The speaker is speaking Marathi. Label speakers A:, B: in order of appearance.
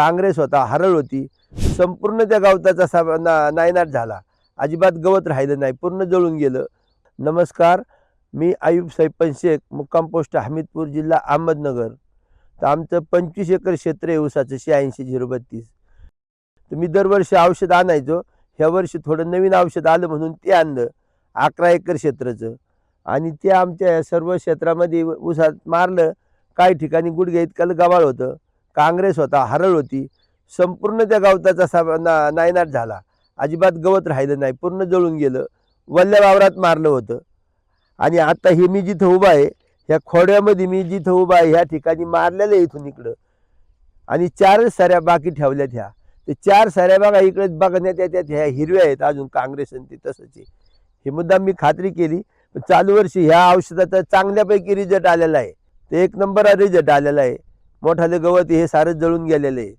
A: काँग्रेस होता हरळ होती. संपूर्ण त्या गवताचा सा ना नायनाट झाला. अजिबात गवत राहिलं नाही. पूर्ण जळून गेलं. नमस्कार मी आयुब सैपन शेख मुक्काम पोस्ट हमीदपूर जिल्हा अहमदनगर. तर आमचं पंचवीस एकर क्षेत्र आहे ऊसाचं शहाऐंशी झिरो बत्तीस. तर मी दरवर्षी औषध आणायचो. ह्या वर्षी थोडं नवीन औषध आलं म्हणून ते आणलं. अकरा एकर क्षेत्राचं. आणि ते आमच्या या सर्व क्षेत्रामध्ये ऊसात मारलं. काही ठिकाणी गुडघे इतकं गवाळ होतं. काँग्रेस होता हरळ होती संपूर्ण त्या गवताचा सा ना नायनाट झाला. अजिबात गवत राहिलं नाही पूर्ण जळून गेलं. वल्ल्या वावरात मारलं होतं. आणि आता हे मी जिथं उभा आहे ह्या खोड्यामध्ये मी जिथं उभा आहे ह्या ठिकाणी मारलेलं आहे इथून इकडं. आणि चारच साऱ्या बाकी ठेवल्यात ह्या. ते चार साऱ्या बागा इकडे बघण्यात येतात ह्या हिरव्या आहेत अजून काँग्रेस आणि ते तसंच. आहे हे मुद्दाम मी खात्री केली. पण चालू वर्षी ह्या औषधाचा चांगल्यापैकी रिझल्ट आलेला आहे. ते एक नंबर रिझल्ट आलेला आहे. मोठाले गवत हे सारं जळून गेलेले. आहे